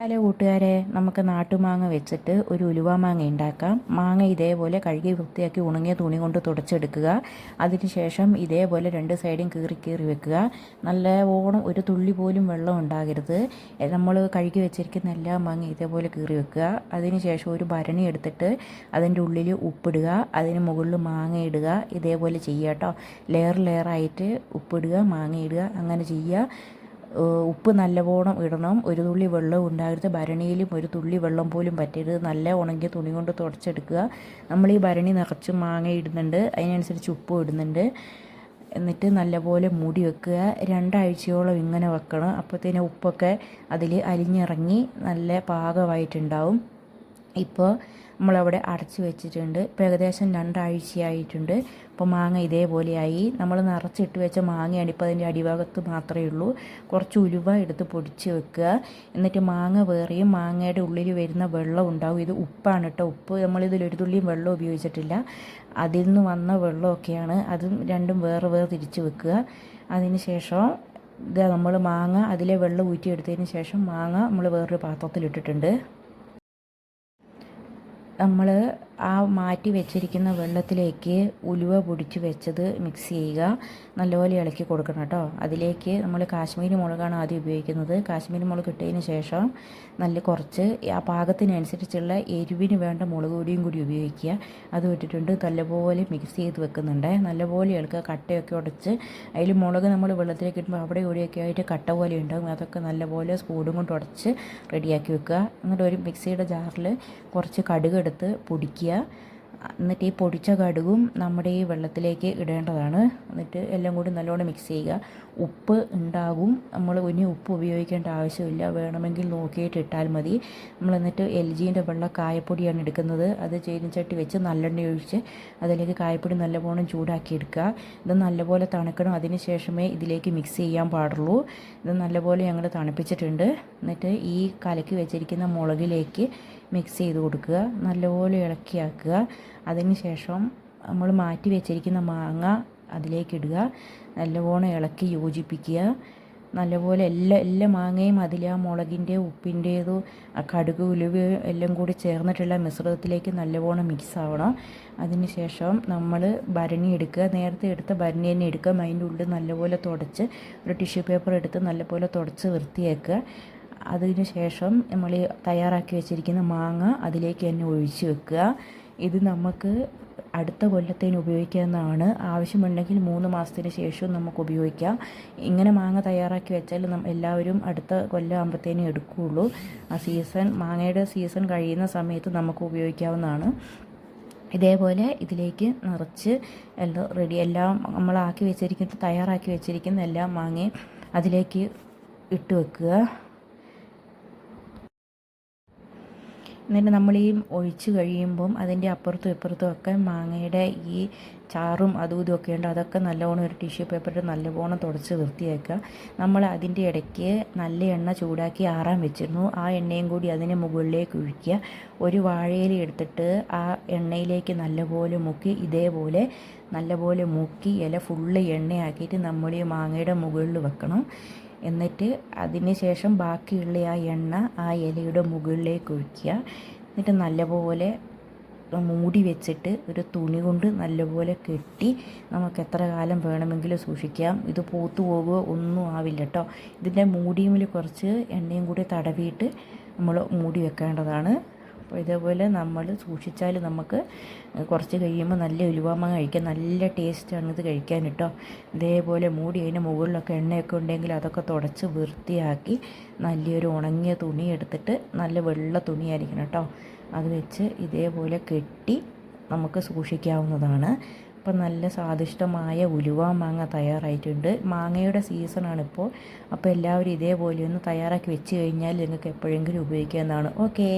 Hello കൂട്ടുകാരെ നമുക്ക് നാട്ടുമാങ്ങ വെച്ചിട്ട് ഒരു ഉലുവ മാങ്ങ ഉണ്ടാക്കാം മാങ്ങ ഇതേപോലെ കഴുകി വൃത്തിയാക്കി ഉണങ്ങിയ തുണി കൊണ്ട് തുടച്ചെടുക്കുക. അതിനുശേഷം ഇതേപോലെ രണ്ട് സൈഡും കീറി കീറി വെക്കുക. നല്ല ഓണം ഒരു തുള്ളി പോലും വെള്ളം ഉണ്ടാകരുത്. നമ്മൾ കഴുകി വെച്ചിരിക്കുന്ന എല്ലാ മാങ്ങ ഇതേപോലെ കീറി വെക്കുക. അതിനുശേഷം ഒരു ഭരണി എടുത്തിട്ട് അതിന്റെ ഉള്ളിൽ ഉപ്പിടുക. അതിന് മുകളിൽ മാങ്ങ ഇടുക. ഇതേപോലെ ചെയ്യുക കേട്ടോ ലെയർ ലെയറായിട്ട് ഉപ്പിടുക മാങ്ങ ഇടുക അങ്ങനെ ചെയ്യുക. ഉപ്പ് നല്ലവണ്ണം ഇടണം. ഒരു തുള്ളി വെള്ളം ഉണ്ടാകരുത്. ഭരണിയിലും ഒരു തുള്ളി വെള്ളം പോലും പറ്റരുത്. നല്ല ഉണങ്ങിയ തുണി കൊണ്ട് തുടച്ചെടുക്കുക. നമ്മൾ ഈ ഭരണി നിറച്ച് മാങ്ങ ഇടുന്നുണ്ട്. അതിനനുസരിച്ച് ഉപ്പും ഇടുന്നുണ്ട്. എന്നിട്ട് നല്ലപോലെ മൂടി വെക്കുക. രണ്ടാഴ്ചയോളം ഇങ്ങനെ വെക്കണം. അപ്പോഴത്തേന് ഉപ്പൊക്കെ അതിൽ അലിഞ്ഞിറങ്ങി നല്ല പാകമായിട്ടുണ്ടാവും. ഇപ്പോൾ നമ്മളവിടെ അടച്ചു വെച്ചിട്ടുണ്ട്. ഇപ്പോൾ ഏകദേശം രണ്ടാഴ്ചയായിട്ടുണ്ട്. ഇപ്പോൾ മാങ്ങ ഇതേപോലെയായി. നമ്മൾ നിറച്ചിട്ട് വെച്ച മാങ്ങയാണ് ഇപ്പോൾ അതിന്റെ അടിഭാഗത്ത് മാത്രമേ ഉള്ളൂ. കുറച്ച് ഉലുവ എടുത്ത് പൊടിച്ച് വെക്കുക. എന്നിട്ട് മാങ്ങ വേറെയും മാങ്ങയുടെ ഉള്ളിൽ വരുന്ന വെള്ളം ഉണ്ടാവും. ഇത് ഉപ്പാണ് കേട്ടോ. ഉപ്പ് നമ്മളിതിൽ ഒരു തുള്ളിയും വെള്ളം ഉപയോഗിച്ചിട്ടില്ല. അതിൽ നിന്ന് വന്ന വെള്ളമൊക്കെയാണ്. അതും രണ്ടും വേറെ വേറെ തിരിച്ച് വെക്കുക. അതിന് ശേഷം ഇത് നമ്മൾ മാങ്ങ അതിലെ വെള്ളം ഊറ്റിയെടുത്തതിന് ശേഷം മാങ്ങ നമ്മൾ വേറൊരു പാത്രത്തിലിട്ടിട്ടുണ്ട്. നമ്മൾ ആ മാറ്റി വെച്ചിരിക്കുന്ന വെള്ളത്തിലേക്ക് ഉലുവ പൊടിച്ച് വെച്ചത് മിക്സ് ചെയ്യുക. നല്ലപോലെ ഇളക്കി കൊടുക്കണം കേട്ടോ. അതിലേക്ക് നമ്മൾ കാശ്മീരി മുളകാണ് ആദ്യം ഉപയോഗിക്കുന്നത്. കാശ്മീരി മുളക് ഇട്ടതിന് ശേഷം നല്ല കുറച്ച് ആ പാകത്തിനനുസരിച്ചുള്ള എരിവിന് വേണ്ട മുളക് പൊടിയും കൂടി ഉപയോഗിക്കുക. അത് ഇട്ടിട്ടുണ്ട്. നല്ലപോലെ മിക്സ് ചെയ്ത് വെക്കുന്നുണ്ട്. നല്ലപോലെ ഇളക്കുക. കട്ടയൊക്കെ ഉടച്ച് അതിൽ മുളക് നമ്മൾ വെള്ളത്തിലേക്ക് ഇടുമ്പോൾ അവിടെ ഇവിടെയൊക്കെ ആയിട്ട് കട്ട പോലെ ഉണ്ടാകും അതൊക്കെ നല്ലപോലെ സ്പൂണും കൊണ്ട് ഉടച്ച് റെഡിയാക്കി വെക്കുക. എന്നിട്ട് ഒരു മിക്സിയുടെ ജാറിൽ കുറച്ച് കടുക് എടുത്ത് പൊടിക്കുക. എന്നിട്ട് ഈ പൊടിച്ച കടുകും നമ്മുടെ ഈ വെള്ളത്തിലേക്ക് ഇടേണ്ടതാണ്. എന്നിട്ട് എല്ലാം കൂടി നല്ലോണം മിക്സ് ചെയ്യുക. ഉപ്പ് ഉണ്ടാകും. നമ്മൾ ഇനി ഉപ്പ് ഉപയോഗിക്കേണ്ട ആവശ്യമില്ല. വേണമെങ്കിൽ നോക്കിയിട്ട് ഇട്ടാൽ മതി. നമ്മൾ എന്നിട്ട് എൽ ജീന്റെ വെള്ള കായപ്പൊടിയാണ് എടുക്കുന്നത്. അത് ചീനിച്ചട്ടി വെച്ച് നല്ലെണ്ണ ഒഴിച്ച് അതിലേക്ക് കായപ്പൊടി നല്ലവണ്ണം ചൂടാക്കി എടുക്കുക. ഇത് നല്ലപോലെ തണുക്കണം. അതിന് ശേഷമേ ഇതിലേക്ക് മിക്സ് ചെയ്യാൻ പാടുള്ളൂ. ഇത് നല്ലപോലെ ഞങ്ങൾ തണുപ്പിച്ചിട്ടുണ്ട്. എന്നിട്ട് ഈ കലക്കി വെച്ചിരിക്കുന്ന മുളകിലേക്ക് മിക്സ് ചെയ്ത് കൊടുക്കുക. നല്ലപോലെ ഇളക്കിയാക്കുക. അതിന് ശേഷം നമ്മൾ മാറ്റി വെച്ചിരിക്കുന്ന മാങ്ങ അതിലേക്കിടുക നല്ലവണ്ണം ഇളക്കി യോജിപ്പിക്കുക. നല്ലപോലെ എല്ലാ എല്ലാ മാങ്ങയും അതിൽ ആ മുളകിന്റെ ഉപ്പിന്റേതും കടുക് ഉലുവ എല്ലാം കൂടി ചേർന്നിട്ടുള്ള മിശ്രിതത്തിലേക്ക് നല്ലവണ്ണം മിക്സ് ആവണം. അതിന് ശേഷം നമ്മൾ ഭരണി എടുക്കുക. നേരത്തെ എടുത്ത ഭരണി തന്നെ എടുക്കുക. അതിന്റെ ഉള്ളിൽ നല്ലപോലെ തുടച്ച് ഒരു ടിഷ്യൂ പേപ്പർ എടുത്ത് നല്ലപോലെ തുടച്ച് വൃത്തിയാക്കുക. അതിന് ശേഷം നമ്മൾ തയ്യാറാക്കി വെച്ചിരിക്കുന്ന മാങ്ങ അതിലേക്ക് തന്നെ ഒഴിച്ച് വെക്കുക. ഇത് നമുക്ക് അടുത്ത കൊല്ലത്തേന് ഉപയോഗിക്കാവുന്നതാണ്. ആവശ്യമുണ്ടെങ്കിൽ മൂന്ന് മാസത്തിന് ശേഷവും നമുക്ക് ഉപയോഗിക്കാം. ഇങ്ങനെ മാങ്ങ തയ്യാറാക്കി വെച്ചാൽ എല്ലാവരും അടുത്ത കൊല്ലം ആകുമ്പോഴത്തേനും എടുക്കുകയുള്ളൂ ആ സീസൺ മാങ്ങയുടെ സീസൺ കഴിയുന്ന സമയത്ത് നമുക്ക് ഉപയോഗിക്കാവുന്നതാണ്. ഇതേപോലെ ഇതിലേക്ക് നിറച്ച് എല്ലാം റെഡി എല്ലാം നമ്മളാക്കി വെച്ചിരിക്കുന്ന തയ്യാറാക്കി വെച്ചിരിക്കുന്ന എല്ലാ മാങ്ങയും അതിലേക്ക് ഇട്ട് വെക്കുക. എന്നിട്ട് നമ്മൾ ഈ ഒഴിച്ച് കഴിയുമ്പം അതിന്റെ അപ്പുറത്തും ഇപ്പുറത്തും ഒക്കെ മാങ്ങയുടെ ഈ ചാറും അതും ഇതും ഒക്കെ ഉണ്ട്. അതൊക്കെ നല്ലവണ്ണം ഒരു ടിഷ്യൂ പേപ്പറിൽ നല്ലവണ്ണം തുടച്ച് വൃത്തിയാക്കുക നമ്മൾ അതിന്റെ ഇടയ്ക്ക് നല്ല എണ്ണ ചൂടാക്കി ആറാൻ വെച്ചിരുന്നു. ആ എണ്ണയും കൂടി അതിന് മുകളിലേക്ക് ഒഴിക്കുക. ഒരു വാഴയില എടുത്തിട്ട് ആ എണ്ണയിലേക്ക് നല്ലപോലെ മുക്കി ഇതേപോലെ നല്ലപോലെ മുക്കി ഇല ഫുള്ള് എണ്ണയാക്കിയിട്ട് നമ്മൾ ഈ മാങ്ങയുടെ മുകളിൽ വെക്കണം. എന്നിട്ട് അതിന് ശേഷം ബാക്കിയുള്ള ആ എണ്ണ ആ ഇലയുടെ മുകളിലേക്ക് ഒഴിക്കുക. എന്നിട്ട് നല്ലപോലെ മൂടി വെച്ചിട്ട് ഒരു തുണി കൊണ്ട് നല്ലപോലെ കെട്ടി നമുക്ക് എത്ര കാലം വേണമെങ്കിലും സൂക്ഷിക്കാം. ഇത് പൂത്തു പോകുകയോ ഒന്നും ആവില്ല കേട്ടോ ഇതിന്റെ മൂടിയുമിൽ കുറച്ച് എണ്ണയും കൂടി തടവിയിട്ട് നമ്മൾ മൂടി വെക്കേണ്ടതാണ്. അപ്പോൾ ഇതേപോലെ നമ്മൾ സൂക്ഷിച്ചാൽ നമുക്ക് കുറച്ച് കഴിയുമ്പോൾ നല്ല ഉലുവാമ കഴിക്കാം. നല്ല ടേസ്റ്റാണ് ഇത് കഴിക്കാൻ കേട്ടോ. ഇതേപോലെ മൂടി അതിന്റെ മുകളിലൊക്കെ എണ്ണയൊക്കെ ഉണ്ടെങ്കിൽ അതൊക്കെ തുടച്ച് വൃത്തിയാക്കി നല്ലൊരു ഉണങ്ങിയ തുണി എടുത്തിട്ട് നല്ല വെള്ള തുണിയായിരിക്കണം കേട്ടോ. അത് വെച്ച് ഇതേപോലെ കെട്ടി നമുക്ക് സൂക്ഷിക്കാവുന്നതാണ്. അപ്പം നല്ല സ്വാദിഷ്ടമായ ഉലുവ മാങ്ങ തയ്യാറായിട്ടുണ്ട്. മാങ്ങയുടെ സീസണാണിപ്പോൾ അപ്പോൾ എല്ലാവരും ഇതേപോലെ ഒന്ന് തയ്യാറാക്കി വെച്ച് കഴിഞ്ഞാൽ നിങ്ങൾക്ക് എപ്പോഴെങ്കിലും ഉപയോഗിക്കാവുന്നതാണ്. ഓക്കേ